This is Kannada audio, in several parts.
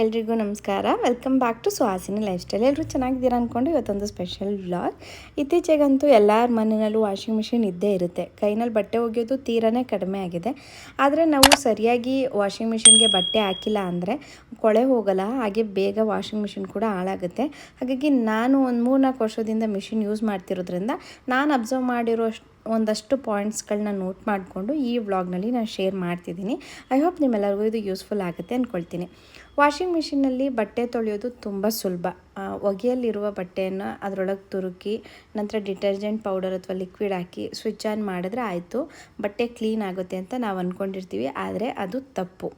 ಎಲ್ರಿಗೂ ನಮಸ್ಕಾರ. Welcome back to Suhasini lifestyle ಎಲ್ಲರೂ ಚೆನ್ನಾಗಿದ್ದೀರಾ ಅಂದ್ಕೊಂಡು ಇವತ್ತೊಂದು ಸ್ಪೆಷಲ್ ವ್ಲಾಗ್ ಇತ್ತೀಚೆಗಂತೂ ಎಲ್ಲರ ಮನೆಯಲ್ಲೂ ವಾಷಿಂಗ್ ಮಿಷಿನ್ ಇದ್ದೇ ಇರುತ್ತೆ. ಕೈನಲ್ಲಿ ಬಟ್ಟೆ ಒಗೆಯೋದು ತೀರನೇ ಕಡಿಮೆ ಆಗಿದೆ. ಆದರೆ ನಾವು ಸರಿಯಾಗಿ ವಾಷಿಂಗ್ ಮಿಷಿನ್ಗೆ ಬಟ್ಟೆ ಹಾಕಿಲ್ಲ ಅಂದರೆ ಕೊಳೆ ಹೋಗಲ್ಲ, ಹಾಗೆ ಬೇಗ ವಾಷಿಂಗ್ ಮಿಷಿನ್ ಕೂಡ ಹಾಳಾಗುತ್ತೆ. ಹಾಗಾಗಿ ನಾನು ಒಂದು ಮೂರ್ನಾಲ್ಕು ವರ್ಷದಿಂದ ಮಿಷಿನ್ ಯೂಸ್ ಮಾಡ್ತಿರೋದ್ರಿಂದ ನಾನು ಅಬ್ಸರ್ವ್ ಮಾಡಿರೋ ಒಂದಷ್ಟು ಪಾಯಿಂಟ್ಸ್ಗಳನ್ನ ನೋಟ್ ಮಾಡಿಕೊಂಡು ಈ ವ್ಲಾಗ್ನಲ್ಲಿ ನಾನು ಶೇರ್ ಮಾಡ್ತಿದ್ದೀನಿ. ಐ ಹೋಪ್ ನಿಮ್ಮೆಲ್ಲರಿಗೂ ಇದು ಯೂಸ್ಫುಲ್ ಆಗುತ್ತೆ ಅಂದ್ಕೊಳ್ತೀನಿ ವಾಷಿಂಗ್ ಮಿಷಿನಲ್ಲಿ ಬಟ್ಟೆ ತೊಳೆಯೋದು ತುಂಬ ಸುಲಭ. ಒಗೆಯಲ್ಲಿರುವ ಬಟ್ಟೆಯನ್ನು ಅದರೊಳಗೆ ತುರುಕಿ, ನಂತರ ಡಿಟರ್ಜೆಂಟ್ ಪೌಡರ್ ಅಥವಾ ಲಿಕ್ವಿಡ್ ಹಾಕಿ ಸ್ವಿಚ್ ಆನ್ ಮಾಡಿದ್ರೆ ಆಯಿತು. ಬಟ್ಟೆ ಕ್ಲೀನ್ ಆಗುತ್ತೆ ಅಂತ ನಾವು ಅಂದ್ಕೊಂಡಿರ್ತೀವಿ ಆದರೆ ಅದು ತಪ್ಪು.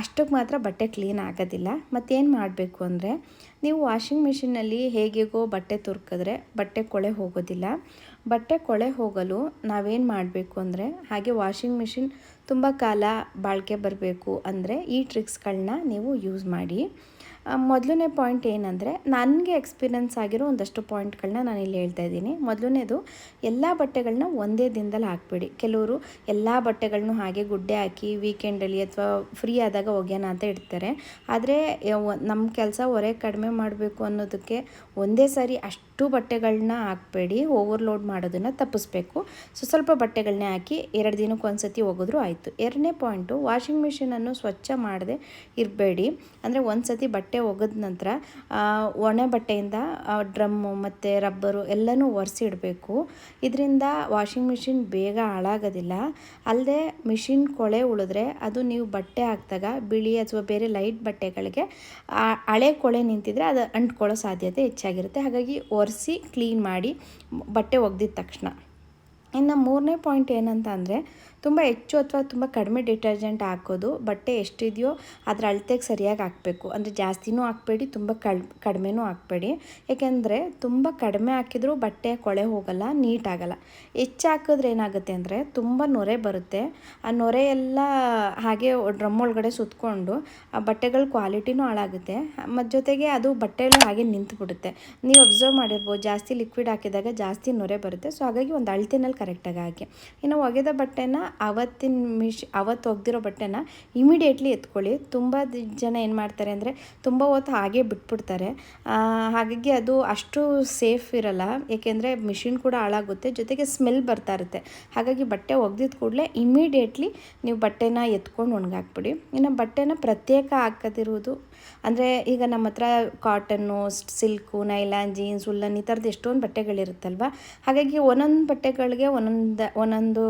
ಅಷ್ಟಕ್ಕೆ ಮಾತ್ರ ಬಟ್ಟೆ ಕ್ಲೀನ್ ಆಗೋದಿಲ್ಲ. ಮತ್ತೇನು ಮಾಡಬೇಕು ಅಂದರೆ ನೀವು ವಾಷಿಂಗ್ ಮಿಷಿನಲ್ಲಿ ಹೇಗೆಗೋ ಬಟ್ಟೆ ತುರ್ಕಿದ್ರೆ ಬಟ್ಟೆ ಕೊಳೆ ಹೋಗೋದಿಲ್ಲ. ಬಟ್ಟೆ ಕೊಳೆ ಹೋಗಲು ನಾವೇನು ಮಾಡಬೇಕು ಅಂದರೆ ಹಾಗೆ ವಾಷಿಂಗ್ ಮಿಷಿನ್ ತುಂಬ ಕಾಲ ಬಾಳಿಕೆ ಬರಬೇಕು ಅಂದರೆ ಈ ಟ್ರಿಕ್ಸ್ಗಳನ್ನ ನೀವು ಯೂಸ್ ಮಾಡಿ. ಮೊದಲನೇ ಪಾಯಿಂಟ್ ಏನಂದರೆ ನನಗೆ ಎಕ್ಸ್ಪೀರಿಯನ್ಸ್ ಆಗಿರೋ ಒಂದಷ್ಟು ಪಾಯಿಂಟ್ಗಳನ್ನ ನಾನು ಇಲ್ಲಿ ಹೇಳ್ತಾ ಇದ್ದೀನಿ. ಮೊದಲನೇದು, ಎಲ್ಲ ಬಟ್ಟೆಗಳನ್ನ ಒಂದೇ ದಿನದಲ್ಲಿ ಹಾಕ್ಬೇಡಿ. ಕೆಲವರು ಎಲ್ಲ ಬಟ್ಟೆಗಳನ್ನು ಹಾಗೆ ಗುಡ್ಡೆ ಹಾಕಿ ವೀಕೆಂಡಲ್ಲಿ ಅಥವಾ ಫ್ರೀ ಆದಾಗ ಒಗೆಯೋಣ ಅಂತ ಇಡ್ತಾರೆ. ಆದರೆ ನಮ್ಮ ಕೆಲಸ ಹೊರೆ ಕಡಿಮೆ ಮಾಡಬೇಕು ಅನ್ನೋದಕ್ಕೆ ಒಂದೇ ಸಾರಿ ಅಷ್ಟು ಬಟ್ಟೆಗಳನ್ನ ಹಾಕಬೇಡಿ. ಓವರ್ಲೋಡ್ ಮಾಡೋದನ್ನು ತಪ್ಪಿಸ್ಬೇಕು. ಸೊ, ಸ್ವಲ್ಪ ಬಟ್ಟೆಗಳನ್ನೇ ಹಾಕಿ ಎರಡು ದಿನಕ್ಕೆ ಒಂದು ಸತಿ ಒಗೆದ್ರೂ ಆಯಿತು. ಎರಡನೇ ಪಾಯಿಂಟು ವಾಷಿಂಗ್ ಮಿಷಿನನ್ನು ಸ್ವಚ್ಛ ಮಾಡದೆ ಇರಬೇಡಿ. ಅಂದರೆ ಒಂದು ಸತಿ ಬಟ್ಟೆ ಒಗೆದ ನಂತರ ಒಣ ಬಟ್ಟೆಯಿಂದ ಡ್ರಮ್ಮು ಮತ್ತು ರಬ್ಬರು ಎಲ್ಲನೂ ಒರೆಸಿ ಇಡಬೇಕು. ಇದರಿಂದ ವಾಷಿಂಗ್ ಮಿಷಿನ್ ಬೇಗ ಹಾಳಾಗೋದಿಲ್ಲ. ಅಲ್ಲದೆ ಮಿಷಿನ್ ಕೊಳೆ ಉಳಿದ್ರೆ ಅದು ನೀವು ಬಟ್ಟೆ ಹಾಕಿದಾಗ ಬಿಳಿ ಅಥವಾ ಬೇರೆ ಲೈಟ್ ಬಟ್ಟೆಗಳಿಗೆ ಹಳೆ ಕೊಳೆ ನಿಂತಿದ್ರೆ ಅದು ಅಂಟ್ಕೊಳ್ಳೋ ಸಾಧ್ಯತೆ ಹೆಚ್ಚಾಗಿರುತ್ತೆ. ಹಾಗಾಗಿ ಒರೆಸಿ ಕ್ಲೀನ್ ಮಾಡಿ ಬಟ್ಟೆ ಒಗೆದಿದ ತಕ್ಷಣ. ಇನ್ನು ಮೂರನೇ ಪಾಯಿಂಟ್ ಏನಂತ ಅಂದರೆ ತುಂಬ ಹೆಚ್ಚು ಅಥವಾ ತುಂಬ ಕಡಿಮೆ ಡಿಟರ್ಜೆಂಟ್ ಹಾಕೋದು, ಬಟ್ಟೆ ಎಷ್ಟಿದೆಯೋ ಅದರ ಅಳತೆಗೆ ಸರಿಯಾಗಿ ಹಾಕಬೇಕು. ಅಂದರೆ ಜಾಸ್ತಿನೂ ಹಾಕಬೇಡಿ, ತುಂಬ ಕಡ್ ಕಡಿಮೆನೂ ಹಾಕಬೇಡಿ. ಏಕೆಂದರೆ ತುಂಬ ಕಡಿಮೆ ಹಾಕಿದರೂ ಬಟ್ಟೆ ಕೊಳೆ ಹೋಗಲ್ಲ, ನೀಟಾಗಲ್ಲ. ಹೆಚ್ಚು ಹಾಕಿದ್ರೆ ಏನಾಗುತ್ತೆ ಅಂದರೆ ತುಂಬ ನೊರೆ ಬರುತ್ತೆ. ಆ ನೊರೆ ಎಲ್ಲ ಹಾಗೆ ಡ್ರಮ್ ಒಳಗಡೆ ಸುತ್ತಕೊಂಡು ಆ ಬಟ್ಟೆಗಳ ಕ್ವಾಲಿಟಿನೂ ಹಾಳಾಗುತ್ತೆ. ಮತ್ತು ಜೊತೆಗೆ ಅದು ಬಟ್ಟೆಗಳು ಹಾಗೆ ನಿಂತುಬಿಡುತ್ತೆ. ನೀವು ಅಬ್ಸರ್ವ್ ಮಾಡಿರ್ಬೋದು, ಜಾಸ್ತಿ ಲಿಕ್ವಿಡ್ ಹಾಕಿದಾಗ ಜಾಸ್ತಿ ನೊರೆ ಬರುತ್ತೆ. ಸೊ ಹಾಗಾಗಿ ಒಂದು ಅಳತೆನಲ್ಲಿ ಕರೆಕ್ಟಾಗಿ ಹಾಕಿ. ಇನ್ನು ಒಗೆದ ಬಟ್ಟೆನ ಅವತ್ತಿನ ಮಿಶ್ ಅವತ್ತು ಒಗೆದಿರೋ ಬಟ್ಟೆನ ಇಮಿಡಿಯೇಟ್ಲಿ ಎತ್ಕೊಳ್ಳಿ. ತುಂಬ ಜನ ಏನು ಮಾಡ್ತಾರೆ ಅಂದರೆ ತುಂಬ ಹೊತ್ತು ಹಾಗೆ ಬಿಟ್ಬಿಡ್ತಾರೆ. ಹಾಗಾಗಿ ಅದು ಅಷ್ಟು ಸೇಫ್ ಇರಲ್ಲ. ಏಕೆಂದರೆ ಮಿಷಿನ್ ಕೂಡ ಹಾಳಾಗುತ್ತೆ. ಜೊತೆಗೆ ಸ್ಮೆಲ್ ಬರ್ತಾ ಇರುತ್ತೆ. ಹಾಗಾಗಿ ಬಟ್ಟೆ ಒಗೆದಿದ ಕೂಡಲೇ ಇಮಿಡಿಯೇಟ್ಲಿ ನೀವು ಬಟ್ಟೆನ ಎತ್ಕೊಂಡು ಒಣಗಾಕ್ಬಿಡಿ. ಇನ್ನು ಬಟ್ಟೆನ ಪ್ರತ್ಯೇಕ ಹಾಕದಿರುವುದು, ಅಂದರೆ ಈಗ ನಮ್ಮ ಹತ್ರ cotton silk nylon jeans woollen ಈ ಥರದ್ದು ಎಷ್ಟೊಂದು ಬಟ್ಟೆಗಳಿರುತ್ತಲ್ವ? ಹಾಗಾಗಿ ಒಂದೊಂದು ಬಟ್ಟೆಗಳಿಗೆ ಒಂದೊಂದು ಒಂದೊಂದು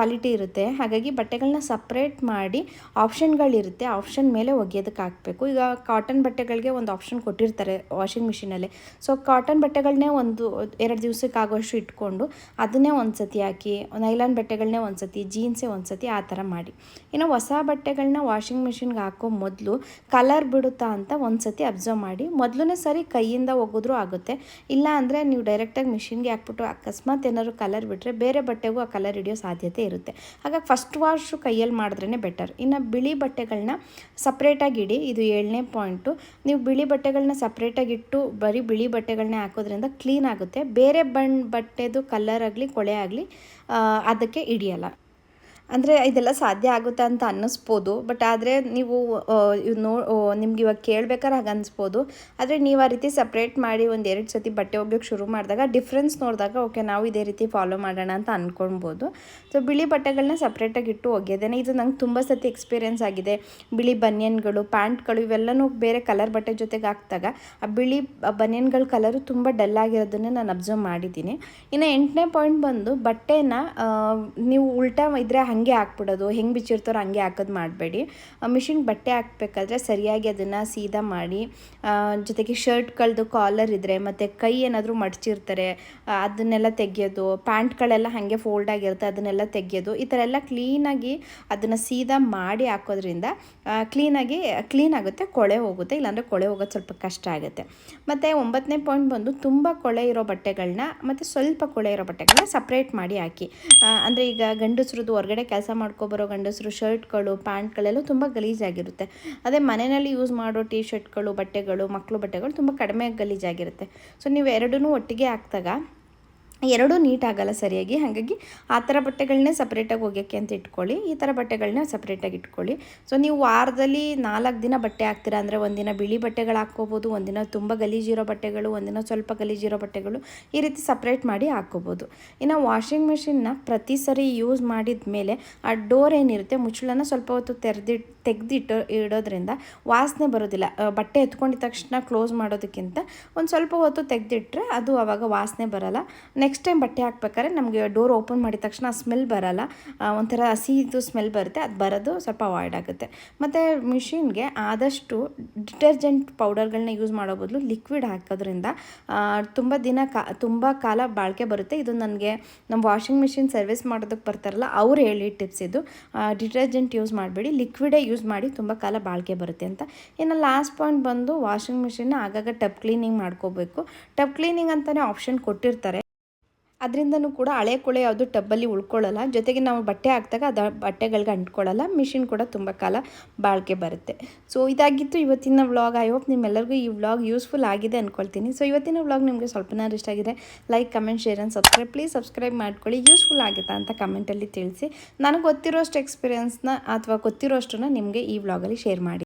ಕ್ವಾಲಿಟಿ ಇರುತ್ತೆ. ಹಾಗಾಗಿ ಬಟ್ಟೆಗಳನ್ನ ಸಪ್ರೇಟ್ ಮಾಡಿ ಆಪ್ಷನ್ಗಳಿರುತ್ತೆ ಆಪ್ಷನ್ ಮೇಲೆ ಒಗೆಯೋದಕ್ಕೆ ಹಾಕಬೇಕು. ಈಗ ಕಾಟನ್ ಬಟ್ಟೆಗಳಿಗೆ ಒಂದು ಆಪ್ಷನ್ ಕೊಟ್ಟಿರ್ತಾರೆ ವಾಷಿಂಗ್ ಮಿಷಿನಲ್ಲಿ ಸೊ ಕಾಟನ್ ಬಟ್ಟೆಗಳನ್ನೇ ಒಂದು ಎರಡು ದಿವಸಕ್ಕೆ ಆಗೋಷ್ಟು ಇಟ್ಕೊಂಡು ಅದನ್ನೇ ಒಂದು ಸತಿ ಹಾಕಿ ನೈಲಾನ್ ಬಟ್ಟೆಗಳನ್ನೇ ಒಂದು ಸತಿ ಜೀನ್ಸೇ ಒಂದು ಸತಿ ಆ ಥರ ಮಾಡಿ. ಇನ್ನು ಹೊಸ ಬಟ್ಟೆಗಳನ್ನ ವಾಷಿಂಗ್ ಮಿಷಿನ್ಗೆ ಹಾಕೋ ಮೊದಲು ಕಲರ್ ಬಿಡುತ್ತಾ ಅಂತ ಒಂದು ಸತಿ ಅಬ್ಸರ್ವ್ ಮಾಡಿ. ಮೊದಲನೇ ಸರಿ ಕೈಯಿಂದ ಒಗೆದ್ರೂ ಆಗುತ್ತೆ. ಇಲ್ಲ ಅಂದರೆ ನೀವು ಡೈರೆಕ್ಟಾಗಿ ಮಿಷಿನ್ಗೆ ಹಾಕ್ಬಿಟ್ಟು ಅಕಸ್ಮಾತ್ ಏನಾದ್ರು ಕಲರ್ ಬಿಟ್ಟರೆ ಬೇರೆ ಬಟ್ಟೆಗೂ ಆ ಕಲರ್ ಹಿಡಿಯೋ ಸಾಧ್ಯತೆ ಇರುತ್ತೆ. ಹಾಗಾಗಿ ಫಸ್ಟ್ ವಾಶು ಕೈಯಲ್ಲಿ ಮಾಡಿದ್ರೇ ಬೆಟರ್ ಇನ್ನು ಬಿಳಿ ಬಟ್ಟೆಗಳನ್ನ ಸಪ್ರೇಟಾಗಿ ಇಡಿ, ಇದು ಏಳನೇ ಪಾಯಿಂಟು ನೀವು ಬಿಳಿ ಬಟ್ಟೆಗಳನ್ನ ಸಪ್ರೇಟಾಗಿ ಇಟ್ಟು ಬರೀ ಬಿಳಿ ಬಟ್ಟೆಗಳನ್ನ ಹಾಕೋದ್ರಿಂದ ಕ್ಲೀನ್ ಆಗುತ್ತೆ. ಬೇರೆ ಬಣ್ಣ ಬಟ್ಟೆದು ಕಲರ್ ಆಗಲಿ, ಕೊಳೆ ಆಗಲಿ ಅದಕ್ಕೆ ಹಿಡಿಯಲ್ಲ ಅಂದರೆ ಇದೆಲ್ಲ ಸಾಧ್ಯ ಆಗುತ್ತೆ ಅಂತ ಅನ್ನಿಸ್ಬೋದು. ಬಟ್ ಆದರೆ ನೀವು ನೋ ನಿಮ್ಗೆ ಇವಾಗ ಕೇಳ್ಬೇಕಾದ್ರೆ ಹಾಗೆ ಅನಿಸ್ಬೋದು ಆದರೆ ನೀವು ಆ ರೀತಿ ಸಪ್ರೇಟ್ ಮಾಡಿ ಒಂದು ಎರಡು ಸತಿ ಬಟ್ಟೆ ಒಗ್ಯೋಕ್ಕೆ ಶುರು ಮಾಡಿದಾಗ ಡಿಫ್ರೆನ್ಸ್ ನೋಡಿದಾಗ ಓಕೆ ನಾವು ಇದೇ ರೀತಿ ಫಾಲೋ ಮಾಡೋಣ ಅಂತ ಅಂದ್ಕೊಳ್ಬೋದು ಸೊ ಬಿಳಿ ಬಟ್ಟೆಗಳನ್ನ ಸಪ್ರೇಟಾಗಿ ಇಟ್ಟು ಒಗೆಯೋದೇನೆ ಇದು ನಂಗೆ ತುಂಬ ಸತಿ ಎಕ್ಸ್ಪೀರಿಯೆನ್ಸ್ ಆಗಿದೆ. ಬಿಳಿ ಬನಿಯನ್ಗಳು, ಪ್ಯಾಂಟ್ಗಳು ಇವೆಲ್ಲನೂ ಬೇರೆ ಕಲರ್ ಬಟ್ಟೆ ಜೊತೆಗೆ ಹಾಕಿದಾಗ ಆ ಬಿಳಿ ಬನಿಯನ್ಗಳ ಕಲರು ತುಂಬ ಡಲ್ ಆಗಿರೋದನ್ನು ನಾನು ಅಬ್ಸರ್ವ್ ಮಾಡಿದ್ದೀನಿ. ಇನ್ನು ಎಂಟನೇ ಪಾಯಿಂಟ್ ಬಂದು ಬಟ್ಟೆನ ನೀವು ಉಲ್ಟಾ ಇದ್ರೆ ಹಾಗೆ ಹಾಕ್ಬಿಡೋದು, ಹೆಂಗೆ ಬಿಚ್ಚಿರ್ತಾರೋ ಹಂಗೆ ಹಾಕೋದು ಮಾಡಬೇಡಿ. ಮಿಷಿನ್ ಬಟ್ಟೆ ಹಾಕ್ಬೇಕಾದ್ರೆ ಸರಿಯಾಗಿ ಅದನ್ನು ಸೀದಾ ಮಾಡಿ ಜೊತೆಗೆ ಜೊತೆಗೆ ಶರ್ಟ್ಗಳದ್ದು ಕಾಲರ್ ಇದ್ದರೆ ಮತ್ತು ಕೈ ಏನಾದರೂ ಮಡಚಿರ್ತಾರೆ ಅದನ್ನೆಲ್ಲ ತೆಗೆಯೋದು, ಪ್ಯಾಂಟ್ಗಳೆಲ್ಲ ಹಾಗೆ ಫೋಲ್ಡ್ ಆಗಿರುತ್ತೆ ಅದನ್ನೆಲ್ಲ ತೆಗೆಯೋದು, ಈ ಥರ ಎಲ್ಲ ಕ್ಲೀನಾಗಿ ಅದನ್ನು ಸೀದಾ ಮಾಡಿ ಹಾಕೋದ್ರಿಂದ ಕ್ಲೀನಾಗಿ, ಕ್ಲೀನ್ ಆಗುತ್ತೆ, ಕೊಳೆ ಹೋಗುತ್ತೆ, ಇಲ್ಲಾಂದರೆ ಕೊಳೆ ಹೋಗೋದು ಸ್ವಲ್ಪ ಕಷ್ಟ ಆಗುತ್ತೆ. ಮತ್ತು ಒಂಬತ್ತನೇ ಪಾಯಿಂಟ್ ಬಂದು ತುಂಬ ಕೊಳೆ ಇರೋ ಬಟ್ಟೆಗಳನ್ನ ಮತ್ತು ಸ್ವಲ್ಪ ಕೊಳೆ ಇರೋ ಬಟ್ಟೆಗಳನ್ನ ಸಪ್ರೇಟ್ ಮಾಡಿ ಹಾಕಿ. ಅಂದರೆ ಈಗ ಗಂಡಸ್ರದ್ದು ಹೊರಗಡೆ ಕೆಲಸ ಮಾಡ್ಕೊಬರೋ ಗಂಡಸರು ಶರ್ಟ್ಗಳು, ಪ್ಯಾಂಟ್ಗಳೆಲ್ಲ ತುಂಬ ಗಲೀಜಾಗಿರುತ್ತೆ. ಅದೇ ಮನೆಯಲ್ಲಿ ಯೂಸ್ ಮಾಡೋ ಟಿ ಶರ್ಟ್ಗಳು ಬಟ್ಟೆಗಳು ಮಕ್ಕಳು ಬಟ್ಟೆಗಳು ತುಂಬ ಕಡಿಮೆ ಗಲೀಜಾಗಿರುತ್ತೆ. ಸೊ ನೀವು ಎರಡೂ ಒಟ್ಟಿಗೆ ಹಾಕಿದಾಗ ಎರಡೂ ನೀಟ್ ಆಗಲ್ಲ ಸರಿಯಾಗಿ. ಹಾಗಾಗಿ ಆ ಥರ ಬಟ್ಟೆಗಳನ್ನೇ ಸಪ್ರೇಟಾಗಿ ಒಗೆಯೋಕ್ಕೆ ಅಂತ ಇಟ್ಕೊಳ್ಳಿ. ಈ ಥರ ಬಟ್ಟೆಗಳನ್ನ ಸಪ್ರೇಟಾಗಿ ಇಟ್ಕೊಳ್ಳಿ. ಸೊ, ನೀವು ವಾರದಲ್ಲಿ ನಾಲ್ಕು ದಿನ ಬಟ್ಟೆ ಹಾಕ್ತೀರಾ ಅಂದರೆ ಒಂದಿನ ಬಿಳಿ ಬಟ್ಟೆಗಳು ಹಾಕ್ಕೋಬೋದು, ಒಂದಿನ ತುಂಬ ಗಲೀಜಿರೋ ಬಟ್ಟೆಗಳು, ಒಂದಿನ ಸ್ವಲ್ಪ ಗಲೀಜಿರೋ ಬಟ್ಟೆಗಳು ಈ ರೀತಿ ಸಪ್ರೇಟ್ ಮಾಡಿ ಹಾಕ್ಕೋಬೋದು. ಇನ್ನು ವಾಷಿಂಗ್ ಮೆಷಿನ್ನ ಪ್ರತಿ ಸರಿ ಯೂಸ್ ಮಾಡಿದ ಮೇಲೆ ಆ ಡೋರ್ ಏನಿರುತ್ತೆ ಮುಚ್ಚಳನ ಸ್ವಲ್ಪ ಹೊತ್ತು ತೆರೆದಿಟ್ಟು ತೆಗೆದಿಟ್ಟು ಇಡೋದ್ರಿಂದ ವಾಸನೆ ಬರೋದಿಲ್ಲ. ಬಟ್ಟೆ ಎತ್ಕೊಂಡಿದ್ದ ತಕ್ಷಣ ಕ್ಲೋಸ್ ಮಾಡೋದಕ್ಕಿಂತ ಒಂದು ಸ್ವಲ್ಪ ಹೊತ್ತು ತೆಗೆದಿಟ್ರೆ ಅದು ಆವಾಗ ವಾಸನೆ ಬರಲ್ಲ. ನೆಕ್ಸ್ಟ್ ಟೈಮ್ ಬಟ್ಟೆ ಹಾಕ್ಬೇಕಾದ್ರೆ ನಮಗೆ ಡೋರ್ ಓಪನ್ ಮಾಡಿದ ತಕ್ಷಣ ಸ್ಮೆಲ್ ಬರಲ್ಲ. ಒಂಥರ ಹಸಿದು ಸ್ಮೆಲ್ ಬರುತ್ತೆ. ಅದು ಬರೋದು ಸ್ವಲ್ಪ ಅವಾಯ್ಡ್ ಆಗುತ್ತೆ. ಮತ್ತು ಮಿಷಿನ್ಗೆ ಆದಷ್ಟು ಡಿಟರ್ಜೆಂಟ್ ಪೌಡರ್ಗಳನ್ನ ಯೂಸ್ ಮಾಡೋ ಬದಲು ಲಿಕ್ವಿಡ್ ಹಾಕೋದ್ರಿಂದ ತುಂಬ ದಿನ ಕಾ, ತುಂಬ ಕಾಲ ಬಾಳಿಕೆ ಬರುತ್ತೆ. ಇದು ನನಗೆ ನಮ್ಮ ವಾಷಿಂಗ್ ಮಿಷಿನ್ ಸರ್ವಿಸ್ ಮಾಡೋದಕ್ಕೆ ಬರ್ತಾರಲ್ಲ, ಅವ್ರು ಹೇಳಿ ಟಿಪ್ಸ್ ಇದು. ಡಿಟರ್ಜೆಂಟ್ ಯೂಸ್ ಮಾಡಬೇಡಿ. ಲಿಕ್ವಿಡೇ ಯೂಸ್ ಮಾಡಿ ತುಂಬ ಕಾಲ ಬಾಳಿಕೆ ಬರುತ್ತೆ ಅಂತ. ಇನ್ನು ಲಾಸ್ಟ್ ಪಾಯಿಂಟ್ ಬಂದು ವಾಷಿಂಗ್ ಮಿಷಿನ್ನ ಆಗಾಗ ಟಬ್ ಕ್ಲೀನಿಂಗ್ ಮಾಡ್ಕೋಬೇಕು. ಟಬ್ ಕ್ಲೀನಿಂಗ್ ಅಂತಲೇ ಆಪ್ಷನ್ ಕೊಟ್ಟಿರ್ತಾರೆ. ಅದರಿಂದನೂ ಕೂಡ ಹಳೆ ಕೊಳೆ ಯಾವುದು ಟಬ್ಬಲ್ಲಿ ಉಳ್ಕೊಳ್ಳಲ್ಲ. ಜೊತೆಗೆ ನಾವು ಬಟ್ಟೆ ಹಾಕಿದಾಗ ಅದು ಬಟ್ಟೆಗಳಿಗೆ ಅಂಟ್ಕೊಳ್ಳಲ್ಲ. ಮಿಷಿನ್ ಕೂಡ ತುಂಬ ಕಾಲ ಬಾಳಿಕೆ ಬರುತ್ತೆ. ಸೊ, ಇದಾಗಿತ್ತು ಇವತ್ತಿನ ವ್ಲಾಗ್. ಐ ಹೋಪ್ ನಿಮ್ಮೆಲ್ಲರಿಗೂ ಈ ವ್ಲಾಗ್ ಯೂಸ್ಫುಲ್ ಆಗಿದೆ ಅಂದ್ಕೊಳ್ತೀನಿ ಸೊ ಇವತ್ತಿನ ವ್ಲಾಗ್ ನಿಮಗೆ ಸ್ವಲ್ಪನಾದ್ರು ಇಷ್ಟ ಆಗಿದೆ like comment share and subscribe please subscribe ಮಾಡ್ಕೊಳ್ಳಿ. ಯೂಸ್ಫುಲ್ ಆಗುತ್ತಾ ಅಂತ ಕಮೆಂಟಲ್ಲಿ ತಿಳಿಸಿ. ನನಗೆ ಗೊತ್ತಿರೋಷ್ಟು ಎಕ್ಸ್ಪೀರಿಯನ್ಸ್ನ ಅಥವಾ ಗೊತ್ತಿರೋಷ್ಟನ್ನು ನಿಮಗೆ ಈ ವ್ಲಾಗಲ್ಲಿ ಶೇರ್ ಮಾಡಿ.